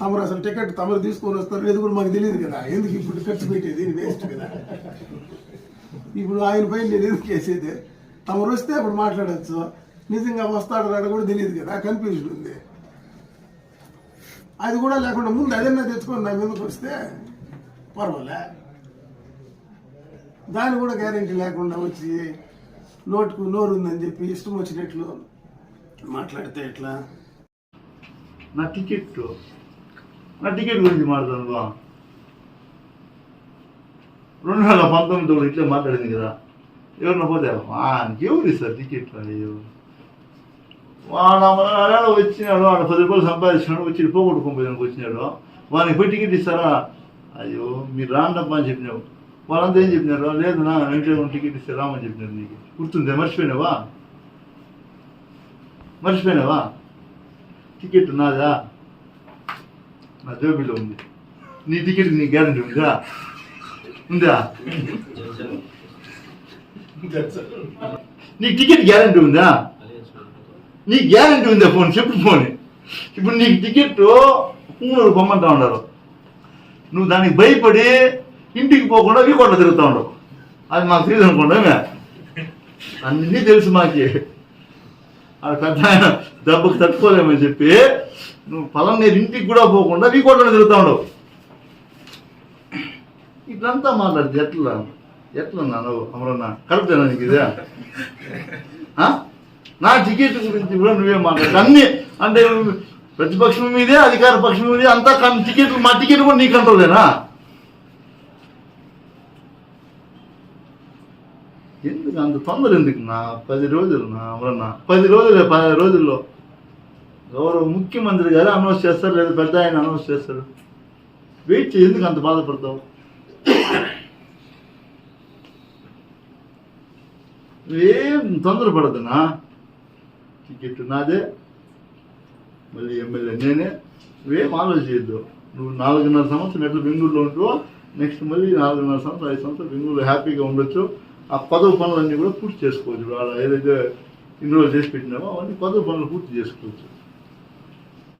తమరు అసలు టికెట్ తమరు తీసుకొని వస్తారు లేదు కూడా మాకు తెలియదు కదా. ఎందుకు ఇప్పుడు ఖర్చు పెట్టేది? వేస్ట్ కదా. ఇప్పుడు ఆయన పైన నేను ఎందుకు చేసేది తమరు వస్తే అప్పుడు మాట్లాడచ్చు. నిజంగా వస్తాడు రాడు కూడా తెలియదు కదా. కన్ఫ్యూజన్ ఉంది. అది కూడా లేకుండా ముందు అదన్నా తెచ్చుకొని నా మీదకి వస్తే పర్వాలే. దాని కూడా గ్యారంటీ లేకుండా వచ్చి నోటుకు నోరు ఉందని చెప్పి ఇష్టం వచ్చినట్లు మాట్లాడితే ఎట్లా? నా టికెట్ నా టికెట్ గురించి మాట్లాడను రెండు వేల పంతొమ్మిదిలో ఇట్లా మాట్లాడింది కదా. ఎవరిన పోతే ఎవరు సార్ టికెట్ అయ్యో వాడు అలా వచ్చినాడు వాడు పది రూపాయలు సంపాదించినాడు వచ్చి పోగొట్టుకోపోయానికి వచ్చినాడు. వానికి పోయి టికెట్ ఇస్తారా? అయ్యో మీరు రాండప్పా అని చెప్పినావు. వాళ్ళంతా ఏం చెప్పినారు? లేదు నా ఇంట్లో టికెట్ ఇస్తే రామని చెప్పినారు నీకు. గుర్తుందే? మర్చిపోయినావా? మర్చిపోయినావా? టికెట్ నాదా? నా జోబీలో ఉంది నీ టికెట్ నీ గ్యారంటీ ఉందా? ఉందా? నీ టికెట్ గ్యారంటీ ఉందా? నీ గ్యారంటీ ఉందా ఫోన్ చెప్పు ఫోన్ ఇప్పుడు నీకు టికెట్ ఊరు పొమ్మంటా ఉన్నారు. నువ్వు దానికి భయపడి ఇంటికి పోకుండా వీకోట్లో తిరుగుతూ ఉండవు అది మాకు తెలియదు అనుకోండి అన్నీ తెలుసు మాకి. అది పెద్ద ఆయన దెబ్బకు తట్టుకోలేమని చెప్పి నువ్వు పొలం నేను ఇంటికి కూడా పోకుండా నీ కోట్లో తిరుగుతూ ఉండవు ఇట్లంతా మాట్లాడితే ఎట్లా? ఎట్లా నువ్వు అమరన్న? కరెక్టేనా నీకు ఇదే? నా టికెట్ గురించి కూడా నువ్వే మాట్లాడు అన్ని అంటే ప్రతిపక్షం మీదే అధికార పక్షం మీదే అంతా కన్- టికెట్ మా టికెట్ కూడా నీ కంట్రోలేనా ఎందుకు అంత తొందర ఎందుకు నా పది రోజులు నా అమరన్న పది రోజులే పది రోజుల్లో. గౌరవ ముఖ్యమంత్రి గారు అనౌన్స్ చేస్తారు లేదా పెద్ద ఆయన అనౌన్స్ చేస్తారు. వెయిట్ చేయి ఎందుకు అంత బాధపడతావు? ఏం తొందరపడదునా టికెట్ నాదే. మళ్ళీ ఎమ్మెల్యే నేనే. ఏం ఆలోచించద్దు. నువ్వు నాలుగున్నర సంవత్సరం ఎట్లా బెంగళూరులో ఉంటూ నెక్స్ట్ మళ్ళీ నాలుగున్నర సంవత్సరం ఐదు సంవత్సరాలు బెంగళూరులో హ్యాపీగా ఉండొచ్చు. ఆ పదవి పనులన్నీ కూడా పూర్తి చేసుకోవచ్చు. వాళ్ళ ఏదైతే ఇందులో చేసి పెట్టినామో అవన్నీ పదవి పనులు పూర్తి చేసుకోవచ్చు.